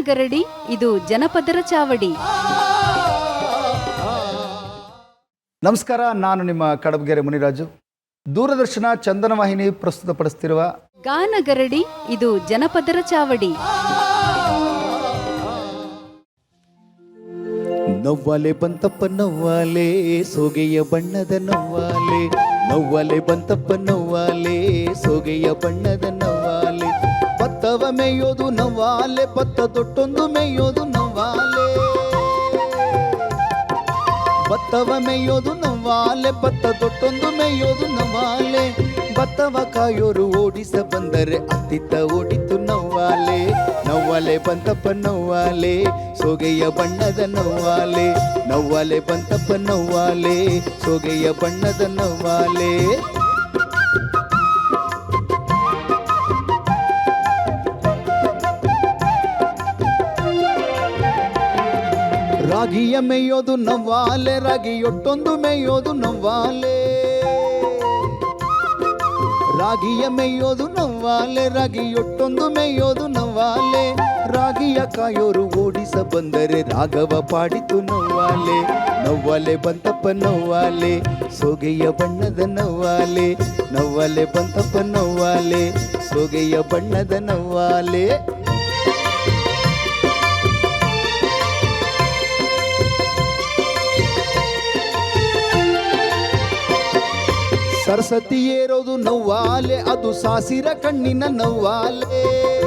ಗಾನಗರಡಿ ಇದು ಜನಪದರ ಚಾವಡಿ. ನಮಸ್ಕಾರ ನಾನು ನಿಮ್ಮ ಕಡಬಗೆರೆ ಮುನಿರಾಜು. ದೂರದರ್ಶನ ಚಂದನ ವಾಹಿನಿ ಪ್ರಸ್ತುತಪಡಿಸ್ತಿರುವ ಗಾನಗರಡಿ ಇದು ಜನಪದರ ಚಾವಡಿ. ನವ್ವಾಲೆ ಬಂತಪ್ಪ ನವ್ವಾಲೆ ಸೋಗೆಯ ಬಣ್ಣದ ನವ್ವಾಲೆ. ನವ್ವಾಲೆ ಬಂತಪ್ಪ ನವ್ವಾಲೆ ಸೋಗೆಯ ಬಣ್ಣದ ನವ್ವಾಲೆ. ಭತ್ತವ ಮೇಯೋದು ನವ್ವಾಲೆ, ಭತ್ತ ತೊಟ್ಟೊಂದು ಮೇಯೋದು ನವ್ವಾಲೆ. ಭತ್ತವ ಮೇಯೋದು ನವ್ವಾಲೆ, ಭತ್ತ ತೊಟ್ಟೊಂದು ಮೇಯೋದು ನವ್ವಾಲೆ. ಭತ್ತವ ಕಾಯೋರು ಓಡಿಸ ಬಂದರೆ ಅತ್ತಿತ್ತ ಓಡಿತು ನವ್ವಾಲೆ. ನವ್ವಾಲೆ ಬಂತಪ್ಪ ನವ್ವಾಲೆ, ಸೋಗೆಯ ಬಣ್ಣದ ನವ್ವಾಲೆ. ನವ್ವಾಲೆ ಬಂತಪ್ಪ ನವ್ವಾಲೆ, ಸೋಗೆಯ ಬಣ್ಣದ ನವ್ವಾಲೆ. ರಾಗಿಯ ಮೇಯೋದು ನವ್ವಾಲೆ, ರಾಗಿಯೊಟ್ಟೊಂದು ಮೇಯೋದು ನವ್ವಾಲೆ. ರಾಗಿಯ ಮೇಯೋದು ನವ್ವಾಲೆ, ರಾಗಿಯೊಟ್ಟೊಂದು ಮೇಯೋದು ನವ್ವಾಲೆ. ರಾಗಿಯ ಕಾಯೋರು ಓಡಿಸ ಬಂದರೆ ರಾಘವ ಪಾಡಿತು ನವ್ವಾಲೆ. ನವ್ವಾಲೆ ಬಂತಪ್ಪ ನವ್ವಾಲೆ, ಸೋಗೆಯ ಬಣ್ಣದ ನವ್ವಾಲೆ. ನವ್ವಾಲೆ ಬಂತಪ್ಪ ನವ್ವಾಲೆ, ಸೋಗೆಯ ಬಣ್ಣದ ನವ್ವಾಲೆ. ಸರಸ್ವತಿ ಏರೋದು ನವ್ವಾಲೆ, ಅದು ಸಾಸಿರ ಕಣ್ಣಿನ ನವ್ವಾಲೆ.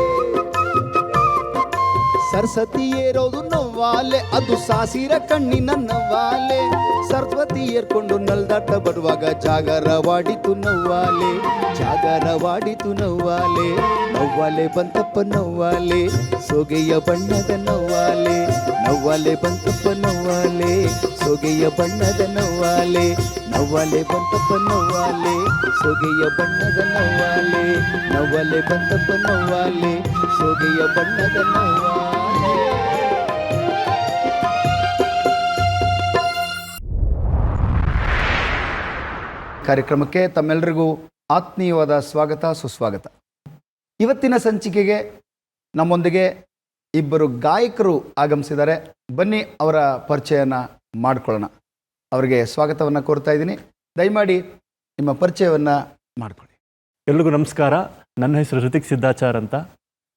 ಸರಸ್ವತಿ ಏರೋದು ನವ್ವಾಲೆ, ಅದು ಸಾಸಿರ ಕಣ್ಣಿನ ನವ್ವಾಲೆ. ಸರಸ್ವತಿ ಏರ್ಕೊಂಡು ನಲ್ದಾಟ ಬರುವಾಗ ಜಾಗರವಾಡಿತು ನವ್ವಾಲೆ ಜಾಗರವಾಡಿತು ನವ್ವಾಲೆ. ನವ್ವಾಲೆ ಬಂತಪ್ಪ ನವ್ವಾಲೆ, ಸೊಗೆಯ ಬಣ್ಣದ ನವ್ವಾಲೆ. ನವ್ವಾಲೆ ಬಂತಪ್ಪ ನವ್ವಾಲೆ, ಸೊಗೆಯ ಬಣ್ಣದ ನವ್ವಾಲೆ. ನವ್ವಾಲೆ ಬಂತಪ್ಪ ನವ್ವಾಲೆ, ಸೊಗೆಯ ಬಣ್ಣದ ನವ್ವಾಲೆ. ನವ್ವಾಲೆ ಬಂತಪ್ಪ ನವ್ವಾಲೆ, ಸೊಗೆಯ ಬಣ್ಣದ ನವ್ವಾಲೆ. ಕಾರ್ಯಕ್ರಮಕ್ಕೆ ತಮ್ಮೆಲ್ಲರಿಗೂ ಆತ್ಮೀಯವಾದ ಸ್ವಾಗತ, ಸುಸ್ವಾಗತ. ಇವತ್ತಿನ ಸಂಚಿಕೆಗೆ ನಮ್ಮೊಂದಿಗೆ ಇಬ್ಬರು ಗಾಯಕರು ಆಗಮಿಸಿದ್ದಾರೆ. ಬನ್ನಿ ಅವರ ಪರಿಚಯನ ಮಾಡಿಕೊಳ್ಳೋಣ. ಅವರಿಗೆ ಸ್ವಾಗತವನ್ನು ಕೋರ್ತಾ ಇದ್ದೀನಿ. ದಯಮಾಡಿ ನಿಮ್ಮ ಪರಿಚಯವನ್ನು ಮಾಡಿಕೊಳ್ಳಿ. ಎಲ್ರಿಗೂ ನಮಸ್ಕಾರ. ನನ್ನ ಹೆಸರು ಋತಿಕ್ ಸಿದ್ದಾಚಾರ್ ಅಂತ.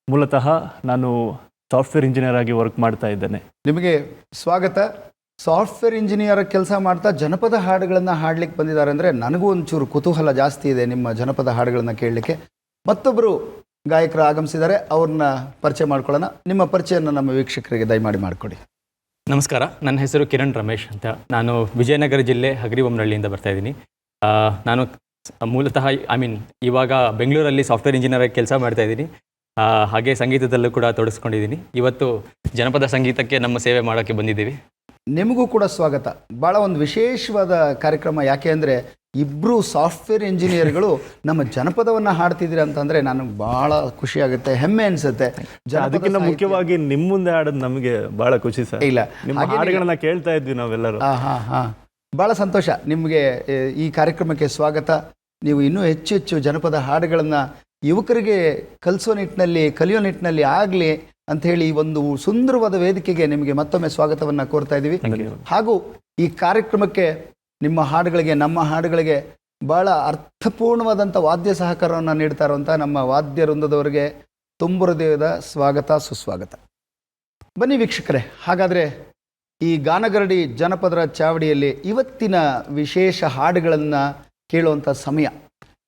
ಮೂಲತಃ ನಾನು ಸಾಫ್ಟ್ವೇರ್ ಇಂಜಿನಿಯರ್ ಆಗಿ ವರ್ಕ್ ಮಾಡ್ತಾ ಇದ್ದೇನೆ. ನಿಮಗೆ ಸ್ವಾಗತ. ಸಾಫ್ಟ್ವೇರ್ ಇಂಜಿನಿಯರ್ ಕೆಲಸ ಮಾಡ್ತಾ ಜನಪದ ಹಾಡುಗಳನ್ನು ಹಾಡ್ಲಿಕ್ಕೆ ಬಂದಿದ್ದಾರೆ ಅಂದರೆ ನನಗೂ ಒಂಚೂರು ಕುತೂಹಲ ಜಾಸ್ತಿ ಇದೆ ನಿಮ್ಮ ಜನಪದ ಹಾಡುಗಳನ್ನು ಕೇಳಲಿಕ್ಕೆ. ಮತ್ತೊಬ್ಬರು ಗಾಯಕರು ಆಗಮಿಸಿದ್ದಾರೆ ಅವ್ರನ್ನ ಪರಿಚಯ ಮಾಡ್ಕೊಳ್ಳೋಣ. ನಿಮ್ಮ ಪರಿಚಯನ ನಮ್ಮ ವೀಕ್ಷಕರಿಗೆ ದಯಮಾಡಿ ಮಾಡಿಕೊಡಿ. ನಮಸ್ಕಾರ, ನನ್ನ ಹೆಸರು ಕಿರಣ್ ರಮೇಶ್ ಅಂತ. ನಾನು ವಿಜಯನಗರ ಜಿಲ್ಲೆ ಹಗರಿಬೊಮ್ಮನಹಳ್ಳಿಯಿಂದ ಬರ್ತಾ ಇದ್ದೀನಿ. ನಾನು ಮೂಲತಃ ಐ ಮೀನ್ ಇವಾಗ ಬೆಂಗಳೂರಲ್ಲಿ ಸಾಫ್ಟ್ವೇರ್ ಇಂಜಿನಿಯರ್ ಆಗಿ ಕೆಲಸ ಮಾಡ್ತಾ ಇದ್ದೀನಿ. ಹಾಗೆ ಸಂಗೀತದಲ್ಲೂ ಕೂಡ ತೊಡಗಿಸ್ಕೊಂಡಿದ್ದೀನಿ. ಇವತ್ತು ಜನಪದ ಸಂಗೀತಕ್ಕೆ ನಮ್ಮ ಸೇವೆ ಮಾಡೋಕ್ಕೆ ಬಂದಿದ್ದೀವಿ. ನಿಮಗೂ ಕೂಡ ಸ್ವಾಗತ. ಭಾಳ ಒಂದು ವಿಶೇಷವಾದ ಕಾರ್ಯಕ್ರಮ ಯಾಕೆ ಅಂದರೆ ಇಬ್ಬರು ಸಾಫ್ಟ್ವೇರ್ ಇಂಜಿನಿಯರ್ಗಳು ನಮ್ಮ ಜನಪದವನ್ನು ಹಾಡ್ತಿದ್ದೀರಿ ಅಂತಂದರೆ ನನಗೆ ಭಾಳ ಖುಷಿ ಆಗುತ್ತೆ ಹೆಮ್ಮೆ ಅನಿಸುತ್ತೆ. ಅದಕ್ಕಿಂತ ಮುಖ್ಯವಾಗಿ ನಿಮ್ಮ ಮುಂದೆ ಹಾಡೋದು ನಮಗೆ ಭಾಳ ಖುಷಿ ಸರ್. ಇಲ್ಲ, ನಿಮ್ಮ ಹಾಡುಗಳನ್ನ ಕೇಳ್ತಾ ಇದ್ವಿ ನಾವೆಲ್ಲರೂ. ಹಾಂ ಹಾಂ ಹಾಂ. ಭಾಳ ಸಂತೋಷ. ನಿಮಗೆ ಈ ಕಾರ್ಯಕ್ರಮಕ್ಕೆ ಸ್ವಾಗತ. ನೀವು ಇನ್ನೂ ಹೆಚ್ಚು ಹೆಚ್ಚು ಜನಪದ ಹಾಡುಗಳನ್ನು ಯುವಕರಿಗೆ ಕಲಿಸೋ ನಿಟ್ಟಿನಲ್ಲಿ ಕಲಿಯೋ ನಿಟ್ಟಿನಲ್ಲಿ ಆಗಲಿ ಅಂಥೇಳಿ ಹೇಳಿ ಒಂದು ಸುಂದರವಾದ ವೇದಿಕೆಗೆ ನಿಮಗೆ ಮತ್ತೊಮ್ಮೆ ಸ್ವಾಗತವನ್ನು ಕೋರ್ತಾ ಇದ್ದೀವಿ. ಹಾಗೂ ಈ ಕಾರ್ಯಕ್ರಮಕ್ಕೆ ನಿಮ್ಮ ಹಾಡುಗಳಿಗೆ ನಮ್ಮ ಹಾಡುಗಳಿಗೆ ಬಹಳ ಅರ್ಥಪೂರ್ಣವಾದಂಥ ವಾದ್ಯ ಸಹಕಾರವನ್ನು ನೀಡ್ತಾ ಇರುವಂಥ ನಮ್ಮ ವಾದ್ಯ ವೃಂದದವರಿಗೆ ತುಂಬುರದೇವದ ಸ್ವಾಗತ ಸುಸ್ವಾಗತ. ಬನ್ನಿ ವೀಕ್ಷಕರೇ ಹಾಗಾದರೆ ಈ ಗಾನಗರಡಿ ಜನಪದರ ಚಾವಡಿಯಲ್ಲಿ ಇವತ್ತಿನ ವಿಶೇಷ ಹಾಡುಗಳನ್ನು ಕೇಳುವಂಥ ಸಮಯ.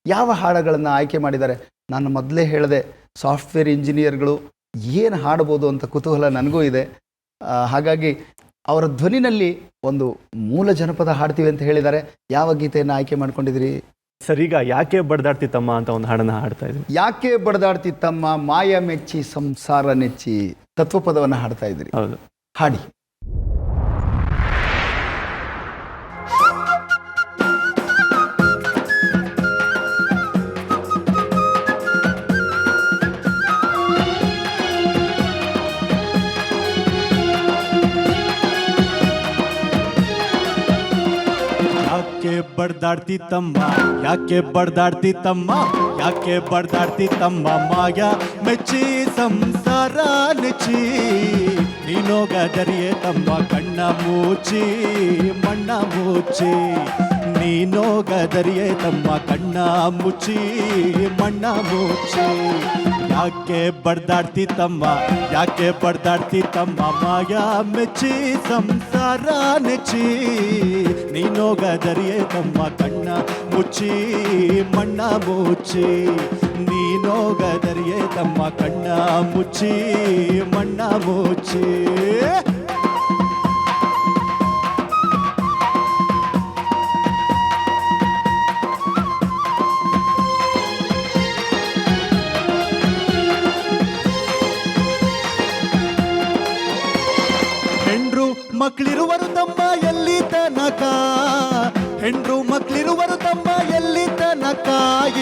ಯಾವ ಹಾಡುಗಳನ್ನು ಆಯ್ಕೆ ಮಾಡಿದ್ದಾರೆ? ನಾನು ಮೊದಲೇ ಹೇಳಿದೆ ಸಾಫ್ಟ್ವೇರ್ ಇಂಜಿನಿಯರ್ಗಳು ಏನು ಹಾಡ್ಬೋದು ಅಂತ ಕುತೂಹಲ ನನಗೂ ಇದೆ. ಹಾಗಾಗಿ ಅವರ ಧ್ವನಿನಲ್ಲಿ ಒಂದು ಮೂಲ ಜನಪದ ಹಾಡ್ತೀವಿ ಅಂತ ಹೇಳಿದ್ದಾರೆ. ಯಾವ ಗೀತೆಯನ್ನು ಆಯ್ಕೆ ಮಾಡ್ಕೊಂಡಿದ್ದೀರಿ? ಸರಿಗ ಯಾಕೆ ಬಡ್ದಾಡ್ತಿತ್ತಮ್ಮ ಅಂತ ಒಂದು ಹಾಡನ್ನು ಹಾಡ್ತಾ ಇದ್ದೀನಿ. ಯಾಕೆ ಬಡದಾಡ್ತಿತ್ತಮ್ಮ ಮಾಯ ಮೆಚ್ಚಿ ಸಂಸಾರ ನೆಚ್ಚಿ ತತ್ವಪದವನ್ನು ಹಾಡ್ತಾ ಇದ್ರಿ ಹೌದು. ಹಾಡಿ. ಯಾಕೆ ಬಡ್ದಾಡ್ತಿತ್ತಮ್ಮ ಯಾಕೆ ಬಡ್ದಾಡ್ತಿತ್ತಮ್ಮ ಯಾಕೆ ಬಡ್ದಾಡ್ತಿತ್ತಮ್ಮ ಮಾಯ ಮೆಚ್ಚಿ ಸಂಸಾರ ನೆಚ್ಚಿ ನೀನೋಗ ದರಿಯೇ ತಮ್ಮ ಕಣ್ಣ ಮುಚ್ಚಿ ಮಣ್ಣ ಮುಚ್ಚಿ ನೀನೋಗ ದರಿಯೇ ತಮ್ಮ ಕಣ್ಣ ಮುಚ್ಚಿ ಮಣ್ಣ ಮುಚ್ಚಿ ಯಾಕೆ ಬಡ್ದಾಡ್ತಿತ್ತಮ್ಮ ಯಾಕೆ ಬಡ್ದಾಡ್ತಿತ್ತಮ್ಮ ಮಾಯ ಮೆಚ್ಚಿ, ಸಂಸಾರ ನೆಚ್ಚಿ. ನೀನೋಗ ದರಿಯೇ ತಮ್ಮ ಕಣ್ಣ ಮುಚ್ಚಿ, ಮಣ್ಣ ಮುಚ್ಚಿ. ನೀನೋಗ ದರಿಯೇ ತಮ್ಮ ಕಣ್ಣ ಮುಚ್ಚಿ, ಮಣ್ಣ ಮುಚ್ಚಿ. ಹೆಂಡ್ರು ಮಕ್ಳಿರುವರು ತಮ್ಮ ಎಲ್ಲಿ ತನಕ? ಹೆಂಡ್ರು ಮಕ್ಕಳಿರುವರು ತಮ್ಮ ಎಲ್ಲಿ ತನಕ?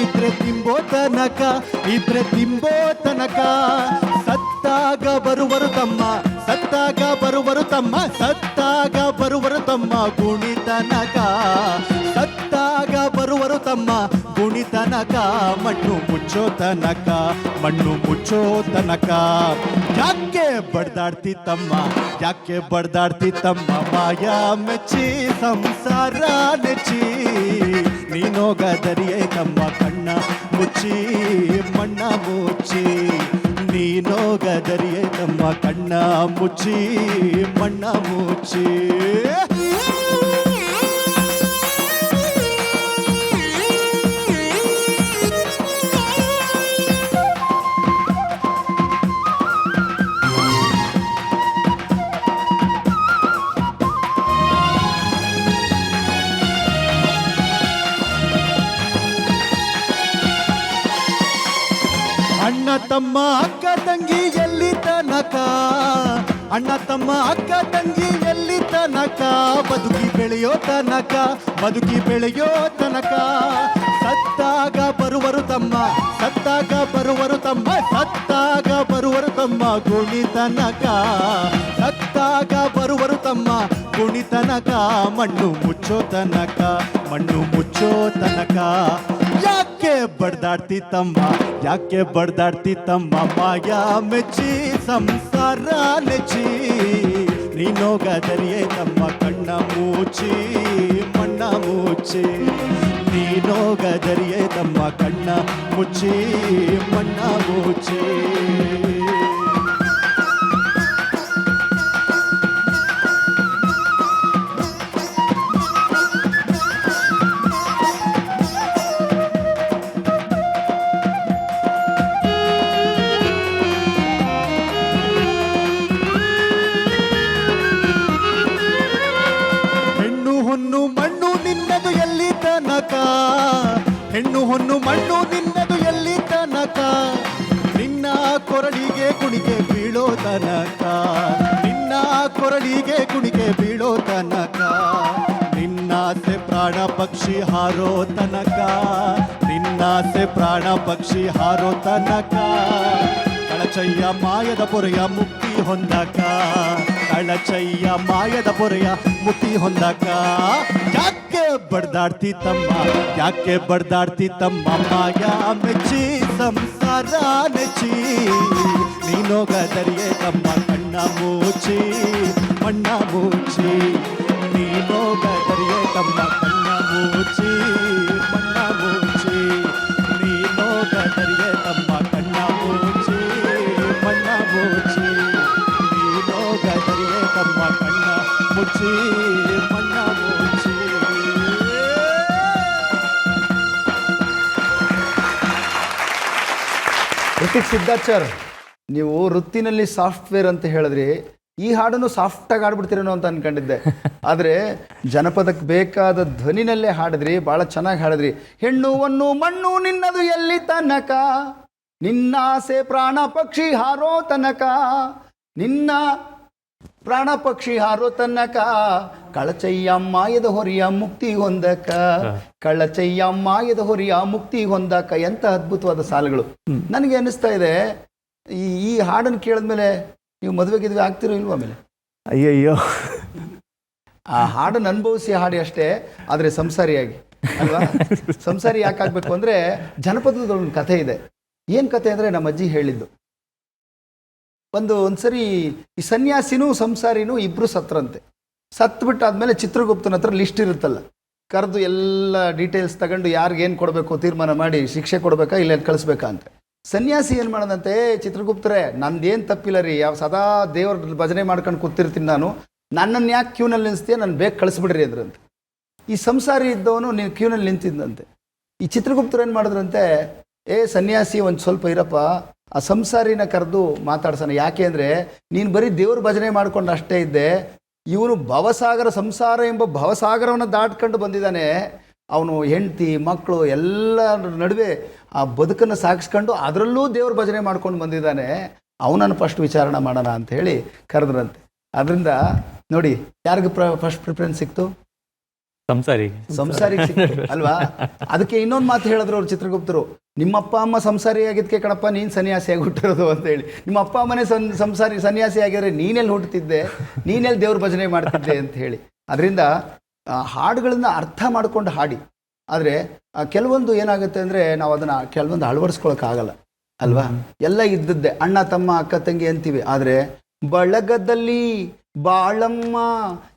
ಇದ್ರೆ ತಿಂಬೋ ತನಕ, ಇದ್ರೆ ತಿಂಬೋ ತನಕ. ಸತ್ತಾಗ ಬರುವರು ತಮ್ಮ, ಸತ್ತಾಗ ಬರುವರು ತಮ್ಮ, ಸತ್ತಾಗ ಬರುವರು ತಮ್ಮ ಗುಣಿತನಕ ಸತ್ತಾಗ ಬರುವರು ತಮ್ಮ ಗುಣಿತನಕ ಮಣ್ಣು ಮುಚ್ಚೋ ತನಕ ಮಣ್ಣು ಮುಚ್ಚೋ ತನಕ ಯಾಕೆ ಬಡ್ದಾಡ್ತಿತ್ತಮ್ಮ ಯಾಕೆ ಬಡ್ದಾಡ್ತಿತ್ತಮ್ಮ ಮಾಯ ಮೆಚ್ಚಿ ಸಂಸಾರ ನೆಚ್ಚಿ ನೀನೋಗ ದರಿಯೇ ತಮ್ಮ ಕಣ್ಣ ಮುಚ್ಚಿ ಮಣ್ಣ ಮುಚ್ಚಿ ನೀನೋಗ ದರಿಯೇ ತಮ್ಮ ಕಣ್ಣ ಮುಚ್ಚಿ ಮಣ್ಣ ಮುಚ್ಚಿ ತಮ್ಮ ಅಕ್ಕ ತಂಗಿ ಎಲ್ಲಿ ತನಕ? ಅಣ್ಣ ತಮ್ಮ ಅಕ್ಕ ತಂಗಿ ಎಲ್ಲಿ ತನಕ? ಬದುಕಿ ಬೆಳೆಯೋ ತನಕ, ಬದುಕಿ ಬೆಳೆಯೋ ತನಕ. ಸತ್ತಾಗ ಬರುವರು ತಮ್ಮ, ಸತ್ತಾಗ ಬರುವರು ತಮ್ಮ, ಸತ್ತಾಗ ಬರುವರು ತಮ್ಮ ಗುಣಿ ತನಕ ಸತ್ತಾಗ ಬರುವರು ತಮ್ಮ ಗುಣಿ ತನಕ ಮಣ್ಣು ಮುಚ್ಚೋ ತನಕ ಮಣ್ಣು ಮುಚ್ಚೋ ತನಕ ಯಾಕೆ ಬಡ್ದಾಡ್ತಿತ್ತಮ್ಮ ಯಾಕೆ ಬಡ್ದಾಡ್ತಿತ್ತಮ್ಮ ಮಾಯ ಮೆಚ್ಚಿ ಸಂಸಾರ ನೆಚ್ಚಿ ನೀನೋಗದರಿಯೇ ತಮ್ಮ ಕಣ್ಣ ಮುಚ್ಚಿ ಮಣ್ಣ ಮುಚ್ಚಿ ನೀನೋಗದರಿಯೇ ತಮ್ಮ ಕಣ್ಣ ಮುಚ್ಚಿ ಮಣ್ಣ ಮುಚ್ಚಿ ಮಣ್ಣು ನಿನ್ನದು ಎಲ್ಲಿ ತನಕ? ನಿನ್ನ ಕೊರಳಿಗೆ ಕುಣಿಕೆ ಬೀಳೋ ತನಕ. ನಿನ್ನ ಕೊರಳಿಗೆ ಕುಣಿಗೆ ಬೀಳೋ ತನಕ. ನಿನ್ನಾಸೆ ಪ್ರಾಣ ಪಕ್ಷಿ ಹಾರೋ ತನಕ. ನಿನ್ನಾಸೆ ಪ್ರಾಣ ಪಕ್ಷಿ ಹಾರೋ ತನಕ. ಕಳಚಯ್ಯ ಮಾಯದ ಪೊರೆಯ ಮುಕ್ತಿ ಹೊಂದಕ. ಕಳಚಯ್ಯ ಮಾಯದ ಪೊರೆಯ ಮುಕ್ತಿ ಹೊಂದಕ. ಬಡ್ದಾಡ್ತಿ ತಮ್ಮ ಯಾಕೆ ಬಡ್ದಾಡ್ತಿ ತಮ್ಮ ಮಾಯ ಮೆಚ್ಚಿ ಸಂಸಾರ ನೆಚ್ಚಿ ನೀನೋಗದರಿಯೇ ತಮ್ಮ ಕಣ್ಣ ಮುಚ್ಚಿ ಮಣ್ಣ ಮುಚ್ಚಿ ನೀನೋಗದರಿಯೇ ತಮ್ಮ ಕಣ್ಣ ಮುಚ್ಚಿ ಮಣ್ಣ ಮುಚ್ಚಿ ನೀನೋಗದರಿಯೇ ತಮ್ಮ ಕಣ್ಣ ಮುಚ್ಚಿ ಮಣ್ಣ ಮುಚ್ಚಿ ನೀನೋಗದರಿಯೇ ತಮ್ಮ ಕಣ್ಣ ಮುಚ್ಚಿ ಋತಿಕ್ ಸಿದ್ದಾಚಾರ್ ನೀವು ವೃತ್ತಿನಲ್ಲಿ ಸಾಫ್ಟ್ವೇರ್ ಅಂತ ಹೇಳಿದ್ರಿ. ಈ ಹಾಡನ್ನು ಸಾಫ್ಟಾಗಿ ಹಾಡ್ಬಿಡ್ತೀರೇನೋ ಅಂತ ಅನ್ಕೊಂಡಿದ್ದೆ. ಆದರೆ ಜನಪದಕ್ಕೆ ಬೇಕಾದ ಧ್ವನಿನಲ್ಲೇ ಹಾಡಿದ್ರಿ ಭಾಳ ಚೆನ್ನಾಗಿ ಹಾಡಿದ್ರಿ. ಹೆಣ್ಣುವನ್ನು ಮಣ್ಣು ನಿನ್ನದು ಎಲ್ಲಿ ತನಕ? ನಿನ್ನ ಆಸೆ ಪ್ರಾಣ ಪಕ್ಷಿ ಹಾರೋ ತನಕ? ನಿನ್ನ ಪ್ರಾಣ ಪಕ್ಷಿ ಹಾರೋ ತನ್ನಕ ಕಳಚಯ್ಯ ಮಾಯದ ಹೊರಿಯ ಮುಕ್ತಿ ಹೊಂದಕ. ಕಳಚಯ್ಯ ಮಾಯದ ಹೊರಿಯ ಮುಕ್ತಿ ಹೊಂದಕ. ಎಂತ ಅದ್ಭುತವಾದ ಸಾಲುಗಳು. ನನಗೆ ಅನಿಸ್ತಾ ಇದೆ ಈ ಈ ಹಾಡನ್ನು ಕೇಳಿದ್ಮೇಲೆ ನೀವು ಮದುವೆ ಗಿದ್ವೆ ಆಗ್ತಿರೋ ಇಲ್ವಾ ಆಮೇಲೆ? ಅಯ್ಯಯ್ಯೋ. ಆ ಹಾಡನ್ನು ಅನುಭವಿಸಿ ಹಾಡಿ ಅಷ್ಟೇ ಆದರೆ ಸಂಸಾರಿಯಾಗಿ ಅಲ್ವಾ? ಸಂಸಾರಿ ಯಾಕಾಗಬೇಕು ಅಂದರೆ ಜನಪದದ ಒಂದು ಕಥೆ ಇದೆ. ಏನು ಕಥೆ ಅಂದರೆ ನಮ್ಮ ಅಜ್ಜಿ ಹೇಳಿದ್ದು. ಒಂದು ಒಂದ್ಸರಿ ಈ ಸನ್ಯಾಸಿನೂ ಸಂಸಾರಿನೂ ಇಬ್ಬರು ಸತ್ರಂತೆ ಸತ್ಬಿಟ್ಟಾದ್ಮೇಲೆ ಚಿತ್ರಗುಪ್ತನ ಹತ್ರ ಲಿಸ್ಟ್ ಇರುತ್ತಲ್ಲ. ಕರೆದು ಎಲ್ಲ ಡೀಟೇಲ್ಸ್ ತಗೊಂಡು ಯಾರಿಗೇನು ಕೊಡಬೇಕು ತೀರ್ಮಾನ ಮಾಡಿ ಶಿಕ್ಷೆ ಕೊಡಬೇಕಾ ಇಲ್ಲ ಕಳಿಸ್ಬೇಕಾ ಅಂತ. ಸನ್ಯಾಸಿ ಏನು ಮಾಡೋದಂತೆ "ಏ, ಚಿತ್ರಗುಪ್ತರೇ ನಂದೇನು ತಪ್ಪಿಲ್ಲ ರೀ. ಯಾವ ಸದಾ ದೇವ್ರ ಭಜನೆ ಮಾಡ್ಕೊಂಡು ಕೂತಿರ್ತೀನಿ ನಾನು. ನನ್ನನ್ನು ಯಾಕೆ ಕ್ಯೂನಲ್ಲಿ ನಿಲ್ಲಿಸ್ತೀಯ ನಾನು ಬೇಗ ಕಳಿಸ್ಬಿಡ್ರಿ ಅಂದ್ರಂತೆ. ಈ ಸಂಸಾರಿ ಇದ್ದವನು ನೀನು ಕ್ಯೂನಲ್ಲಿ ನಿಂತಿದ್ದಂತೆ. ಈ ಚಿತ್ರಗುಪ್ತರು ಏನು ಮಾಡಿದ್ರಂತೆ ಏ ಸನ್ಯಾಸಿ ಒಂದು ಸ್ವಲ್ಪ ಇರಪ್ಪ. ಆ ಸಂಸಾರಿನ ಕರೆದು ಮಾತಾಡ್ಸೋಣ. ಯಾಕೆ ಅಂದರೆ ನೀನು ಬರೀ ದೇವ್ರ ಭಜನೆ ಮಾಡ್ಕೊಂಡು ಅಷ್ಟೇ ಇದ್ದೆ, ಇವನು ಭವಸಾಗರ, ಸಂಸಾರ ಎಂಬ ಭವಸಾಗರವನ್ನು ದಾಟ್ಕೊಂಡು ಬಂದಿದ್ದಾನೆ. ಅವನು ಹೆಂಡತಿ ಮಕ್ಕಳು ಎಲ್ಲ ನಡುವೆ ಆ ಬದುಕನ್ನು ಸಾಗಿಸ್ಕೊಂಡು ಅದರಲ್ಲೂ ದೇವ್ರ ಭಜನೆ ಮಾಡ್ಕೊಂಡು ಬಂದಿದ್ದಾನೆ. ಅವನನ್ನು ಫಸ್ಟ್ ವಿಚಾರಣೆ ಮಾಡೋಣ ಅಂತ ಹೇಳಿ ಕರೆದ್ರಂತೆ. ಅದರಿಂದ ನೋಡಿ, ಯಾರಿಗೂ ಪ್ರ ಫಸ್ಟ್ ಪ್ರಿಫರೆನ್ಸ್ ಸಿಕ್ತು? ಸಂಸಾರಿ. ಸಂಸಾರಿಗೆ ಅಲ್ವಾ? ಅದಕ್ಕೆ ಇನ್ನೊಂದು ಮಾತು ಹೇಳಿದ್ರು ಅವ್ರು ಚಿತ್ರಗುಪ್ತರು. ನಿಮ್ಮ ಅಪ್ಪ ಅಮ್ಮ ಸಂಸಾರಿ ಆಗಿದ್ಕೆ ಕಣಪ್ಪ ನೀನು ಸನ್ಯಾಸಿ ಹುಟ್ಟಿರೋದು ಅಂತ ಹೇಳಿ. ನಿಮ್ಮ ಅಪ್ಪ ಅಮ್ಮನೇ ಸನ್ ಸಂಸಾರಿ ಸನ್ಯಾಸಿ ಆಗಿದ್ರೆ ನೀನೆಲ್ಲಿ ಹುಟ್ಟುತ್ತಿದ್ದೆ? ನೀನೆಲ್ಲಿ ದೇವ್ರ ಭಜನೆ ಮಾಡ್ತಿದ್ದೆ ಅಂತ ಹೇಳಿ. ಅದರಿಂದ ಹಾಡುಗಳನ್ನ ಅರ್ಥ ಮಾಡ್ಕೊಂಡು ಹಾಡಿ. ಆದರೆ ಕೆಲವೊಂದು ಏನಾಗುತ್ತೆ ಅಂದರೆ ನಾವು ಅದನ್ನು ಕೆಲವೊಂದು ಅಳವಡಿಸ್ಕೊಳಕ್ಕಾಗಲ್ಲ. ಅಲ್ವಾ? ಎಲ್ಲ ಇದ್ದದ್ದೆ. ಅಣ್ಣ ತಮ್ಮ ಅಕ್ಕ ತಂಗಿ ಅಂತೀವಿ. ಆದರೆ ಬಳಗದಲ್ಲಿ ಬಾಳಮ್ಮ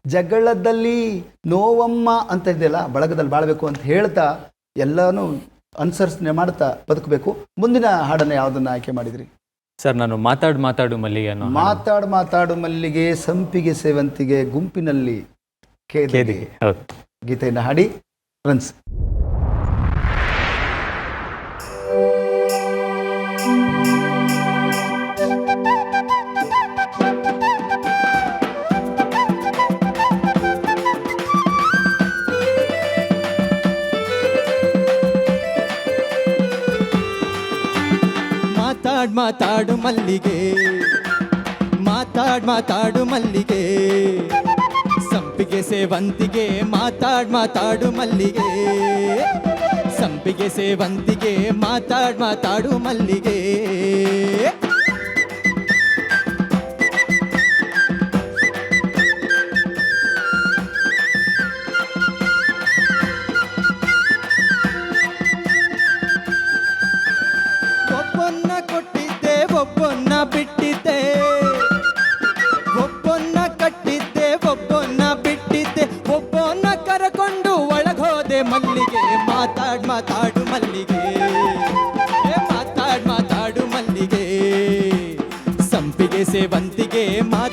ಜಗಳದಲ್ಲಿ ನೋವಮ್ಮ ಅಂತ ಇದೆಯಲ್ಲ ಬಳಗದಲ್ಲಿ ಬಾಳಬೇಕು ಅಂತ ಹೇಳ್ತಾ ಎಲ್ಲಾನು ಅನುಸರಿಸನೆ ಮಾಡ್ತಾ ಬದುಕಬೇಕು. ಮುಂದಿನ ಹಾಡನ್ನು ಯಾವುದನ್ನು ಆಯ್ಕೆ ಮಾಡಿದ್ರಿ? ಸರ್ ನಾನು ಮಾತಾಡು ಮಾತಾಡು ಮಲ್ಲಿಗೆ. ಮಾತಾಡು ಮಾತಾಡು ಮಲ್ಲಿಗೆ ಸಂಪಿಗೆ ಸೇವಂತಿಗೆ ಗುಂಪಿನಲ್ಲಿ ಗೀತೆಯನ್ನು ಹಾಡಿ ಫ್ರೆಂಡ್ಸ್ ಮಾತಾಡ್ ಮಾತಾಡು ಮಲ್ಲಿಗೆ. ಮಾತಾಡ್ ಮಾತಾಡು ಮಲ್ಲಿಗೆ. ಸಂಪಿಗೆ ಸೇವಂತಿಗೆ ಮಾತಾಡ್ ಮಾತಾಡು ಮಲ್ಲಿಗೆ. ಸಂಪಿಗೆ ಸೇವಂತಿಗೆ ಮಾತಾಡ್ ಮಾತಾಡು ಮಲ್ಲಿಗೆ. ಮಾತಾಡ್ ಮಾತಾಡು ಮಲ್ಲಿಗೆ. ಮಾತಾಡ್ ಮಾತಾಡು ಮಲ್ಲಿಗೆ. ಸಂಪಿಗೆ ಸೇವಂತಿಗೆ ಮಾತಾಡ್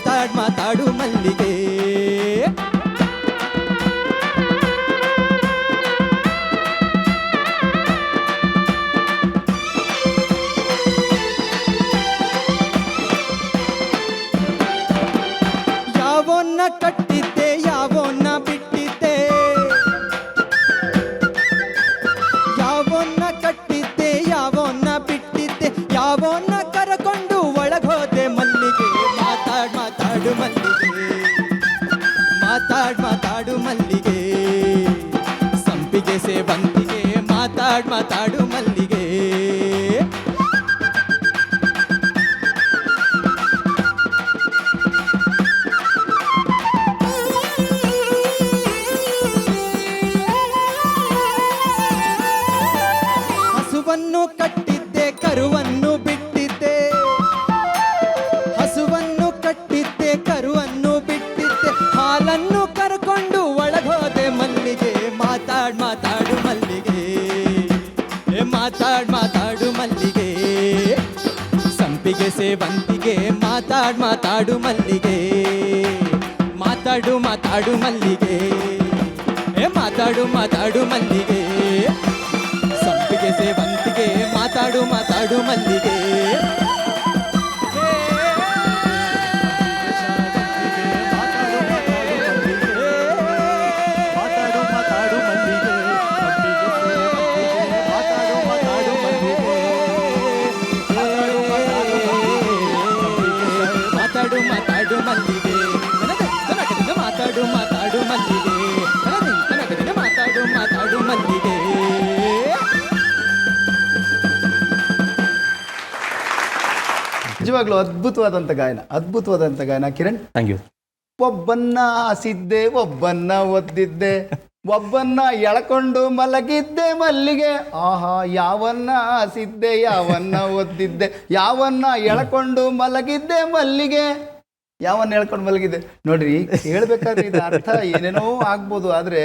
ಮಾತಾಡ್ ಮಲ್ಲಿಗೆ. ಮಾತಾಡು ಮಾತಾಡು ಮಲ್ಲಿಗೆ. ಮಾತಾಡು ಮಾತಾಡು ಮಲ್ಲಿಗೆ. ಸಂಪಿಗೆ ಸೇವಂತಿಗೆ ಮಾತಾಡು ಮಾತಾಡು ಮಲ್ಲಿಗೆ. ನಿಜವಾಗ್ಲೂ ಅದ್ಭುತವಾದಂಥ ಗಾಯನ ಅದ್ಭುತವಾದಂಥ ಗಾಯನ. ಕಿರಣ್? ಥ್ಯಾಂಕ್ ಯು ಒಬ್ಬನ್ನ ಆಸಿದ್ದೆ ಒಬ್ಬನ್ನ ಒದ್ದಿದ್ದೆ ಒಬ್ಬನ್ನ ಎಳ್ಕೊಂಡು ಮಲಗಿದ್ದೆ ಮಲ್ಲಿಗೆ. ಆಹಾ ಯಾವನ್ನ ಆಸಿದ್ದೆ ಯಾವನ್ನ ಒದ್ದಿದ್ದೆ ಯಾವನ್ನ ಎಳ್ಕೊಂಡು ಮಲಗಿದ್ದೆ ಮಲ್ಲಿಗೆ. ಯಾವನ್ನ ಹೇಳ್ಕೊಂಡು ಮಲಗಿದ್ದೆ? ನೋಡ್ರಿ ಹೇಳ್ಬೇಕಾದ್ರೆ ಇದು ಅರ್ಥ ಏನೇನೋ ಆಗ್ಬೋದು ಆದ್ರೆ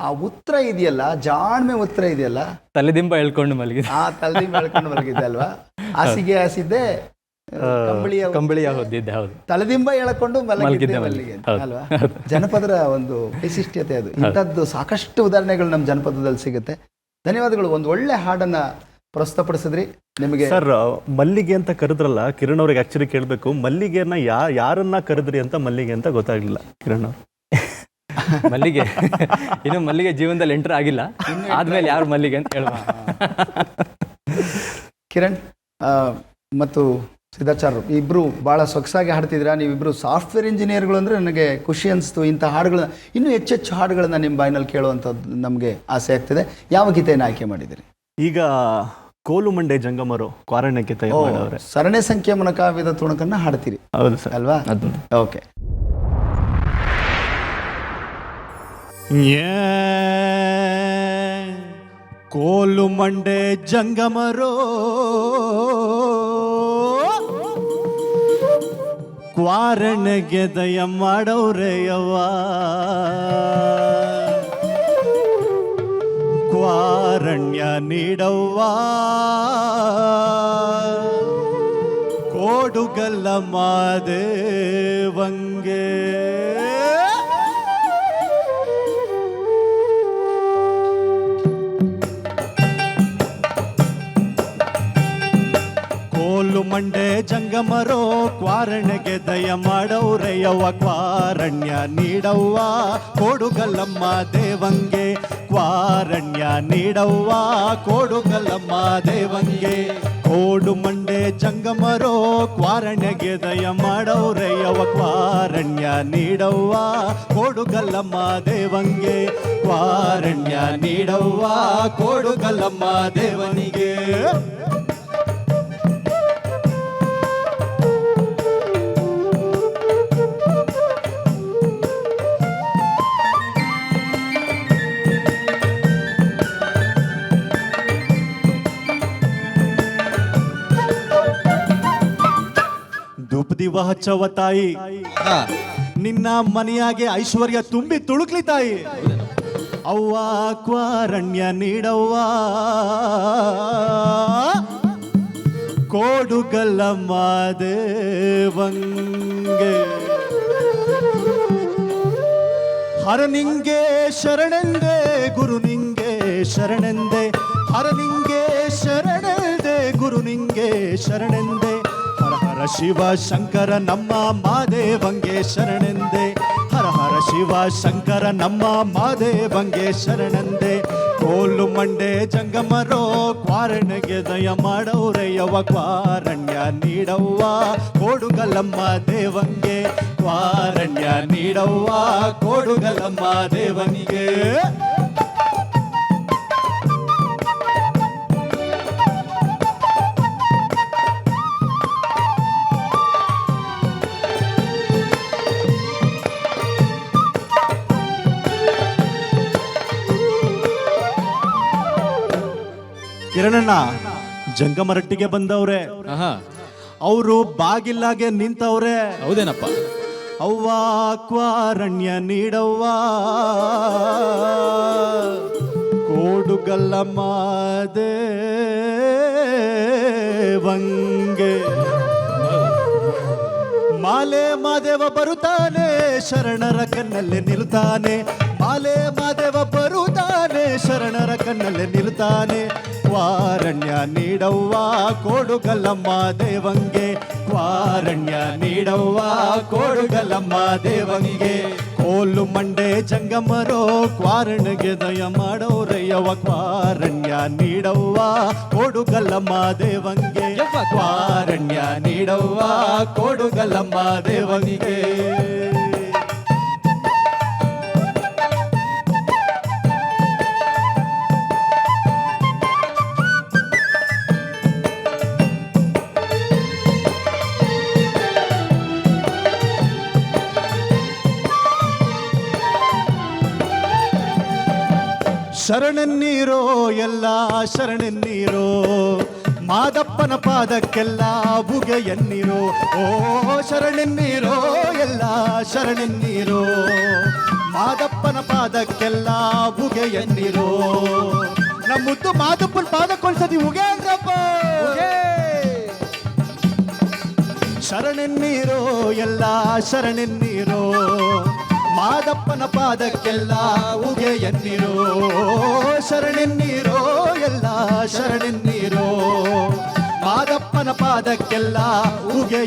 ಆ ಉತ್ತರ ಇದೆಯಲ್ಲ ಜಾಣ್ಮೆ ಉತ್ತರ ಇದೆಯಲ್ಲ? ತಲೆದಿಂಬ ಹೇಳ್ಕೊಂಡು ಮಲಗಿದೆ ಆ ತಲೆದಿಂಬ ಹೇಳ್ಕೊಂಡು ಮಲಗಿದ್ದೆ ಅಲ್ವಾ? ಹಾಸಿಗೆ ಹಾಸಿದ್ದೆ ಕಂಬಳಿಯ ಕಂಬಳಿಯ ಹೊದ್ದಿದ್ದೆ ಹೌದು. ತಲೆದಿಂಬ ಹೇಳಕೊಂಡು ಮಲಗಿದ್ದೆ ಮಲ್ಲಿಗೆ. ಅಲ್ವಾ? ಜನಪದರ ಒಂದು ವೈಶಿಷ್ಟ್ಯತೆ ಅದು. ಇಂಥದ್ದು ಸಾಕಷ್ಟು ಉದಾಹರಣೆಗಳು ನಮ್ಮ ಜನಪದದಲ್ಲಿ ಸಿಗುತ್ತೆ. ಧನ್ಯವಾದಗಳು. ಒಂದು ಒಳ್ಳೆ ಹಾಡನ್ನ ಪ್ರಸ್ತುತಪಡಿಸಿದ್ರಿ. ನಿಮಗೆ ಸರ್ ಮಲ್ಲಿಗೆ ಅಂತ ಕರೆದ್ರಲ್ಲ ಕಿರಣ್ ಅವ್ರಿಗೆ ಆಕ್ಚುಲಿ ಕೇಳಬೇಕು. ಮಲ್ಲಿಗೆನ ಯಾ ಯಾರನ್ನ ಕರೆದ್ರಿ ಅಂತ ಮಲ್ಲಿಗೆ ಅಂತ ಗೊತ್ತಾಗ್ಲಿಲ್ಲ ಕಿರಣ್ ಅವ್ರು. ಮಲ್ಲಿಗೆ ಇನ್ನು ಮಲ್ಲಿಗೆ ಜೀವನದಲ್ಲಿ ಎಂಟರ್ ಆಗಿಲ್ಲ. ಆದ್ಮೇಲೆ ಯಾರು ಮಲ್ಲಿಗೆ ಅಂತ ಹೇಳುವ ಕಿರಣ್ ಆ, ಮತ್ತು ಸಿದ್ಧಾಚಾರ್ಯ ಇಬ್ರು ಭಾಳ ಸೊಗಸಾಗಿ ಹಾಡ್ತಿದ್ದೀರಾ? ನೀವಿಬ್ಬರು ಸಾಫ್ಟ್ವೇರ್ ಇಂಜಿನಿಯರ್ಗಳು ಅಂದರೆ ನನಗೆ ಖುಷಿ ಅನಿಸ್ತು. ಇಂಥ ಹಾಡುಗಳನ್ನ ಇನ್ನೂ ಹೆಚ್ಚೆಚ್ಚು ಹಾಡುಗಳನ್ನ ನಿಮ್ಮ ಬಾಯಿನಲ್ಲಿ ಕೇಳುವಂಥದ್ದು ನಮಗೆ ಆಸೆ ಆಗ್ತಿದೆ. ಯಾವ ಗೀತೆಯನ್ನು ಆಯ್ಕೆ ಮಾಡಿದ್ದೀರಿ? ಈಗ ಕೋಲು ಮಂಡೆ ಜಂಗಮರು ಕ್ವಾರಣ್ಯಕ್ಕೆ ಓ, ತಯಾರು ಸರಣಿ ಸಂಖ್ಯೆ ಕಾವ್ಯದ ತುಣಕನ್ನ ಹಾಡ್ತೀರಿ. ಹೌದು ಸರ್. ಅಲ್ವಾ? ಓಕೆ. ಕೋಲು ಮಂಡೆ ಜಂಗಮರೋ ಕ್ವಾರಣೆಗೆ ದಯ ಮಾಡವ್ರೆ ಯವ್ವ ಕ್ವಾರಣ್ಯ ನೀಡವ್ವ. ಕೋಡುಗಲ್ಲ ಮಾದೇವಂಗೆ. ಮಂಡೆ ಜಂಗಮರೋ, ಕ್ವಾರಣೆಗೆ ದಯ ಮಾಡೌರಯ್ಯವ ಕ್ವಾರಣ್ಯ ನೀಡವ್ವ, ಕೋಡುಗಲ್ಲಮ್ಮ ದೇವಂಗೆ, ಕ್ವಾರಣ್ಯ ನೀಡವ್ವ, ಕೋಡುಗಲ್ಲಮ್ಮ ದೇವಂಗೆ. ಕೋಡು ಮಂಡೆ ಜಂಗಮರೋ ಕ್ವಾರಣ್ಯಗೆ ದಯ ಮಾಡೌರಯ್ಯವ ಕ್ವಾರಣ್ಯ ನೀಡವ್ವ, ಕೋಡುಗಲ್ಲಮ್ಮ ದೇವಂಗೆ. ಕ್ವಾರಣ್ಯ ನೀಡವ್ವ, ಕೋಡುಗಲ್ಲಮ್ಮ ದೇವನಿಗೆ. ದುಪ್ದಿವ ಹಚ್ಚವ ತಾಯಿ. ನಿನ್ನ ಮನೆಯಾಗೆ ಐಶ್ವರ್ಯ ತುಂಬಿ ತುಳುಕ್ಲಿ ತಾಯಿ. ಅವ್ವ ಕ್ವಾರಣ್ಯ ನೀಡವ್ವ. ಕೋಡುಗಲ್ಲ ಮಾದೇವಂಗೆ ಹರ ನಿಂಗೆ ಶರಣೆಂದೆ ಗುರು ನಿಂಗೆ ಶರಣೆಂದೆ. ಹರ ನಿಂಗೆ ಶರಣೆಂದೆ ಗುರು ನಿಂಗೆ ಶರಣೆಂದೆ. ಹರ ಶಿವ ಶಂಕರ, ನಮ್ಮ ಮಾದೇವಂಗೆ ಶರಣೆಂದೆ. ಹರ ಹರ ಶಿವ ಶಂಕರ, ನಮ್ಮ ಮಾದೇವಂಗೆ ಶರಣೆಂದೆ. ಕೋಲು ಮಂಡೆ ಜಂಗಮರೋ ಕ್ವಾರಣೆಗೆ ದಯ ಮಾಡೋರಯ್ಯವ ಕ್ವಾರಣ್ಯ ನೀಡವ್ವ, ಕೋಡುಗಲಮ್ಮ ದೇವಂಗೆ. ಕ್ವಾರಣ್ಯ ನೀಡವ್ವ, ಕೋಡುಗಲಮ್ಮ ದೇವನಿಗೆ ಕಿರಣಣ್ಣ ಜಂಗಮರಟ್ಟಿಗೆ ಬಂದವ್ರೆ. ಅವರು ಬಾಗಿಲಾಗೆ ನಿಂತವ್ರೆ. ಹೌದೇನಪ್ಪ. ಅವ್ವ ಕ್ವಾರಣ್ಯ ನೀಡವ್ವ. ಕೋಡುಗಲ್ಲ ಮಾದೇವಂಗೆ. ಮಾಲೆ ಮಾದೇವ ಬರುತ್ತಾನೆ ಶರಣರ ಕಣ್ಣಲ್ಲಿ ನಿಲ್ತಾನೆ. ಮಾಲೆ ಮಾದೇವ ಬರುತ್ತಾನೆ ಶರಣರ ಕಣ್ಣಲ್ಲಿ ನಿಲ್ತಾನೆ. ಕ್ವಾರಣ್ಯ ನೀಡವ್ವ ಕೊಡುಗಲಮ್ಮ ದೇವಂಗೆ. ಕ್ವಾರಣ್ಯ ನೀಡವ್ವ ಕೊಡುಗಲಮ್ಮ ದೇವಂಗೆ. ಕೋಲು ಮಂಡೆ ಜಂಗಮರೋ ಕ್ವಾರಣ್ಯಗೆ ದಯ ಮಾಡೋರಯ್ಯವ ಕ್ವಾರಣ್ಯ ನೀಡವ್ವ ಕೊಡುಗಲಮ್ಮ ದೇವಂಗೆ. ಕ್ವಾರಣ್ಯ ನೀಡವ್ವ ಕೊಡುಗಲಮ್ಮ ದೇವನಿಗೆ ಶರಣೆನ್ನೀರೋ ಎಲ್ಲ ಶರಣನ್ನೀರೋ. ಮಾದಪ್ಪನ ಪಾದಕ್ಕೆಲ್ಲ ಬುಗೆ ಎನ್ನೀರೋ ಓ ಶರಣನ್ನೀರೋ ಎಲ್ಲ ಶರಣೆನ್ನೀರೋ. ಮಾದಪ್ಪನ ಪಾದಕ್ಕೆಲ್ಲ ಬುಗೆ ಎನ್ನೀರೋ ನಮ್ಮುದ್ದು ಮಾದಪ್ಪನ ಪಾದಕ್ಕೊಳ್ಸದಿ ಉಗೆ! ಅಂದ್ರಪ್ಪ ಶರಣನ್ನೀರೋ ಎಲ್ಲ ಶರಣೆನ್ನೀರೋ. ಮಾದಪ್ಪನ ಪಾದಕ್ಕೆಲ್ಲ ಉಗೆಯನ್ನಿರೋ ಶರಣೆನ್ನಿರೋ ಎಲ್ಲ ಶರಣೆನ್ನಿರೋ ಮಾದಪ್ಪನ ಪಾದಕ್ಕೆಲ್ಲ ಉಗೆ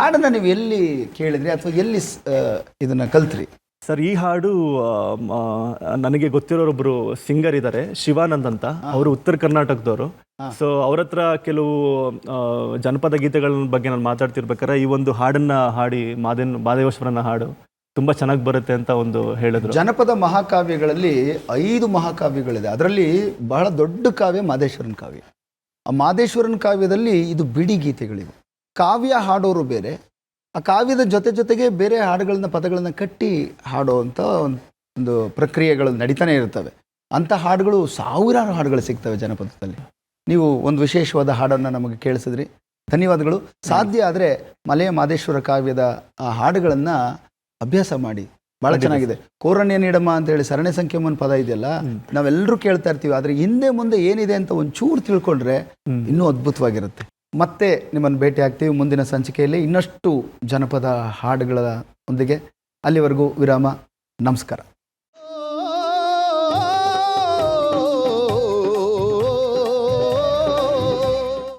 ಹಾಡನ್ನ ನೀವು ಎಲ್ಲಿ ಕೇಳಿದ್ರಿ ಅಥವಾ ಎಲ್ಲಿ ಇದನ್ನ ಕಲ್ತ್ರಿ? ಸರ್ ಈ ಹಾಡು ನನಗೆ ಗೊತ್ತಿರೋರೊಬ್ರು ಸಿಂಗರ್ ಇದ್ದಾರೆ ಶಿವಾನಂದ್ ಅಂತ. ಅವರು ಉತ್ತರ ಕರ್ನಾಟಕದವರು. ಸೊ ಅವ್ರ ಹತ್ರ ಕೆಲವು ಜನಪದ ಗೀತೆಗಳ ಬಗ್ಗೆ ನಾನು ಮಾತಾಡ್ತಿರ್ಬೇಕಾದ್ರೆ ಈ ಒಂದು ಹಾಡನ್ನ ಹಾಡಿ ಮಾದೇನ್ ಮಾದೇವೇಶ್ವರನ ಹಾಡು ತುಂಬಾ ಚೆನ್ನಾಗಿ ಬರುತ್ತೆ ಅಂತ ಒಂದು ಹೇಳಿದ್ರು. ಜನಪದ ಮಹಾಕಾವ್ಯಗಳಲ್ಲಿ ಐದು ಮಹಾಕಾವ್ಯಗಳಿದೆ. ಅದರಲ್ಲಿ ಬಹಳ ದೊಡ್ಡ ಕಾವ್ಯ ಮಾದೇಶ್ವರನ ಕಾವ್ಯ. ಆ ಮಾದೇಶ್ವರನ ಕಾವ್ಯದಲ್ಲಿ ಇದು ಬಿಡಿ ಗೀತೆಗಳಿವೆ. ಕಾವ್ಯ ಹಾಡೋರು ಬೇರೆ ಆ ಕಾವ್ಯದ ಜೊತೆ ಜೊತೆಗೆ ಬೇರೆ ಹಾಡುಗಳನ್ನ ಪದಗಳನ್ನ ಕಟ್ಟಿ ಹಾಡುವಂಥ ಒಂದು ಒಂದು ಪ್ರಕ್ರಿಯೆಗಳು ನಡೀತಾನೆ ಇರ್ತವೆ. ಅಂಥ ಹಾಡುಗಳು ಸಾವಿರಾರು ಹಾಡುಗಳು ಸಿಗ್ತವೆ ಜನಪದದಲ್ಲಿ. ನೀವು ಒಂದು ವಿಶೇಷವಾದ ಹಾಡನ್ನು ನಮಗೆ ಕೇಳಿಸಿದ್ರಿ. ಧನ್ಯವಾದಗಳು. ಸಾಧ್ಯ ಆದರೆ ಮಲೆಯ ಮಾದೇಶ್ವರ ಕಾವ್ಯದ ಆ ಹಾಡುಗಳನ್ನು ಅಭ್ಯಾಸ ಮಾಡಿ. ಬಹಳ ಚೆನ್ನಾಗಿದೆ. ಕೋರಣ್ಯ ನೀಡಮ್ಮ ಅಂತ ಹೇಳಿ ಸರಣಿ ಸಂಖ್ಯಮನ್ ಪದ ಇದೆಯಲ್ಲ ನಾವೆಲ್ಲರೂ ಕೇಳ್ತಾ ಇರ್ತೀವಿ. ಆದರೆ ಹಿಂದೆ ಮುಂದೆ ಏನಿದೆ ಅಂತ ಒಂಚೂರು ತಿಳ್ಕೊಂಡ್ರೆ. ಇನ್ನೂ ಅದ್ಭುತವಾಗಿರುತ್ತೆ. ಮತ್ತೆ ನಿಮ್ಮನ್ನು ಭೇಟಿ ಆಗ್ತೀವಿ ಮುಂದಿನ ಸಂಚಿಕೆಯಲ್ಲಿ ಇನ್ನಷ್ಟು ಜನಪದ ಹಾಡುಗಳ ಒಂದಿಗೆ. ಅಲ್ಲಿವರೆಗೂ ವಿರಾಮ ನಮಸ್ಕಾರ.